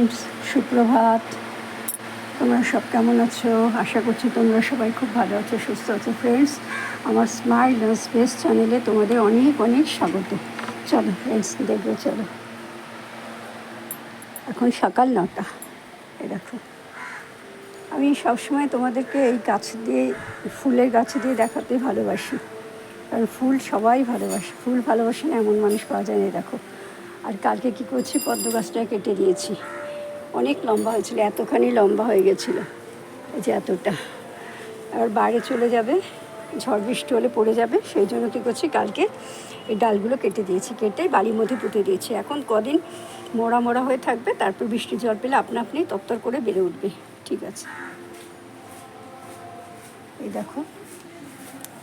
Friends সুপ্রভাত। তোমরা সব কেমন আছো? আশা করছি তোমরা সবাই খুব ভালো আছো, সুস্থ আছো ফ্রেন্ডস আমার স্মাইল অ্যান্ড স্পেস চ্যানেলে তোমাদের অনেক অনেক স্বাগত। চলো ফ্রেন্ডস দেখবে, চলো। এখন সকাল নটা এ দেখো। আমি সবসময় তোমাদেরকে এই গাছ দিয়ে, ফুলের গাছ দিয়ে দেখাতে ভালোবাসি। কারণ ফুল সবাই ভালোবাসে, ফুল ভালোবাসে না এমন মানুষ পাওয়া যায় না দেখো। আর কালকে কী করছি? পদ্ম গাছটা কেটে দিয়েছি। অনেক লম্বা হয়েছিল, এতখানি লম্বা হয়ে গেছিল, এই যে এতটা। আর বাইরে চলে যাবে, ঝড় বৃষ্টি হলে পড়ে যাবে, সেই জন্য কী করছি, কালকে এই ডালগুলো কেটে দিয়েছি, কেটে বালির মধ্যে পুঁতে দিয়েছি। এখন কদিন মোড়া মোড়া হয়ে থাকবে, তারপর বৃষ্টি জল পেলে আপনা আপনি তত্তর করে বেড়ে উঠবে, ঠিক আছে। এই দেখো,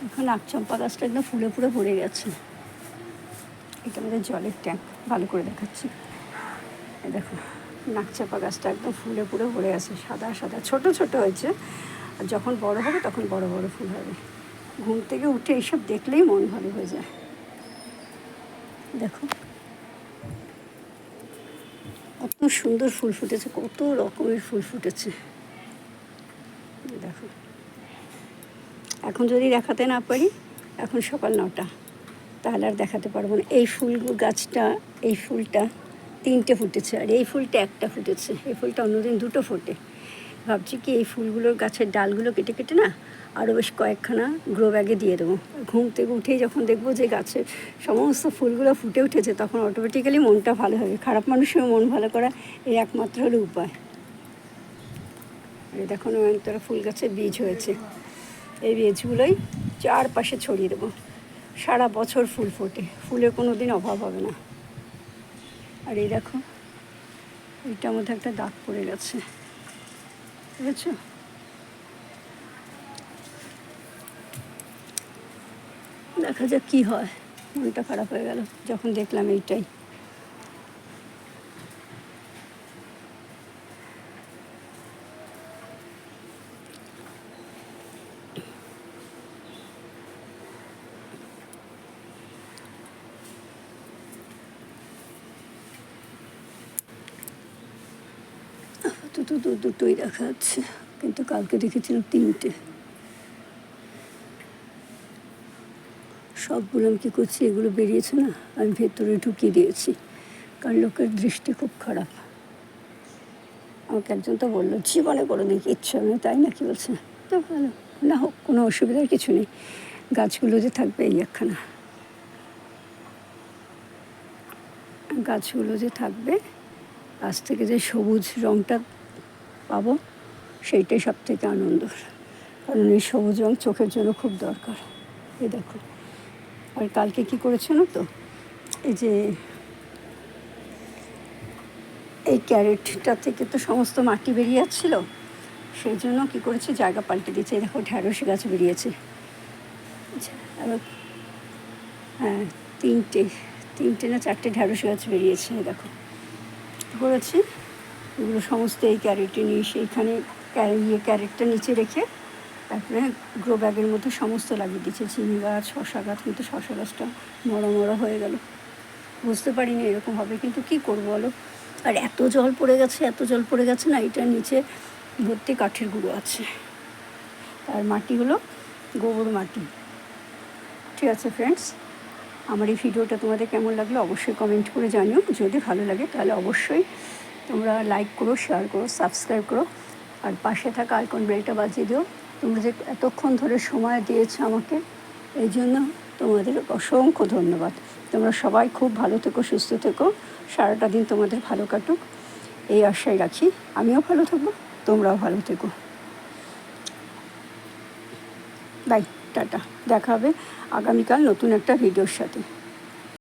এখন নাকচম্পা গাছটা একদম ফুলে ফুলে ভরে গেছে। এটা আমাদের জলের ট্যাঙ্ক, ভালো করে দেখাচ্ছি। এই দেখো। নাকচাপা গাছটা একদম ফুলে পুরো ভরে আছে, সাদা সাদা, ছোট ছোট হয়েছে। আর যখন বড় হবে তখন বড় বড় ফুল হবে। ঘুম থেকে উঠে এইসব দেখলেই মন ভালো হয়ে যায়। দেখো। কত সুন্দর ফুল ফুটেছে, কত রকমের ফুল ফুটেছে। দেখো। এখন যদি দেখাতে না পারি, এখন সকাল নটা, তাহলে আর দেখাতে পারব না। এই ফুল গাছটা, এই ফুলটা তিনটে ফুটেছে আর এই ফুলটা একটা ফুটেছে। এই ফুলটা অন্যদিন দুটো ফোটে। ভাবছি কি এই ফুলগুলোর গাছের ডালগুলো কেটে কেটে না আরও বেশ কয়েকখানা গ্রো ব্যাগে দিয়ে দেবো। ঘুম থেকে উঠেই যখন দেখব যে গাছের সমস্ত ফুলগুলো ফুটে উঠেছে, তখন অটোমেটিক্যালি মনটা ভালো হবে। খারাপ মানুষের মন ভালো করা এই একমাত্র হলো উপায়। দেখো নয়নতারা ফুল গাছের বীজ হয়েছে। এই বীজগুলোই চারপাশে ছড়িয়ে দেবো। সারা বছর ফুল ফোটে। ফুলের কোনো দিন অভাব হবে না। আর এই দেখো, এইটার মধ্যে একটা দাগ পড়ে গেছে। বুঝেছ দেখা যাক কী হয়। মনটা খারাপ হয়ে গেল যখন দেখলাম এইটাই। আপাতত দু দুটোই দেখা যাচ্ছে। কিন্তু কালকে দেখেছিলাম তিনটে। সবগুলো আমি কী করছি, এগুলো বেরিয়েছে না, আমি ভেতরে ঢুকিয়ে দিয়েছি। কারণ লোকের দৃষ্টি খুব খারাপ। আমাকে একজন তো বলল, জীবনে করে দেখি ইচ্ছা হবে না, তাই নাকি বলছে, তো ভালো, না হোক, কোনো অসুবিধার কিছু নেই। গাছগুলো যে থাকবে এই একখানা। গাছগুলো যে থাকবে আজ থেকে যে সবুজ রঙটা পাবো সেইটাই সব থেকে আনন্দ। কারণ এই সবুজ রঙ চোখের জন্য খুব দরকার। এই দেখো আর কালকে কি করেছে না তো? এই যে এই ক্যারেটটা থেকে তো সমস্ত মাটি বেরিয়ে যাচ্ছিল সেই জন্য কী করেছে জায়গা পাল্টে দিয়েছে। দেখো ঢ্যাঁড়স গাছ বেরিয়েছে। আচ্ছা, হ্যাঁ তিনটে তিনটে না চারটে ঢ্যাঁড়স গাছ বেরিয়েছে দেখো। করেছি? এগুলো সমস্ত এই ক্যারেটে নিয়ে সেইখানে ইয়ে ক্যারেটটা নিচে রেখে তারপরে গ্রো ব্যাগের মধ্যে সমস্ত লাগিয়ে দিয়েছে। চিনি গাছ শশা গাছ, কিন্তু শশা গাছটা মরা মরা হয়ে গেল। বুঝতে পারিনি এরকম হবে, কিন্তু কি করব বলো? আর এত জল পড়ে গেছে, এত জল পড়ে গেছে না, এটার নিচে ভর্তি কাঠের গুঁড়ো আছে। আর মাটি হলো গোবর মাটি। ঠিক আছে ফ্রেন্ডস আমার এই ভিডিওটা তোমাদের কেমন লাগল অবশ্যই কমেন্ট করে জানিও। যদি ভালো লাগে তাহলে অবশ্যই তোমরা লাইক করো শেয়ার করো সাবস্ক্রাইব করো, আর পাশে থাকা আইকন বেলটা বাজিয়ে দিও। তোমরা যে এতক্ষণ ধরে সময় দিয়েছ আমাকে, এই জন্য তোমাদের অসংখ্য ধন্যবাদ। তোমরা সবাই খুব ভালো থেকো, সুস্থ থেকো, সারাটা দিন তোমাদের ভালো কাটুক। এই আশায় রাখি, আমিও ভালো থাকব, তোমরাও ভালো থেকো। Bye tata. দেখা হবে আগামীকাল নতুন একটা ভিডিওর সাথে।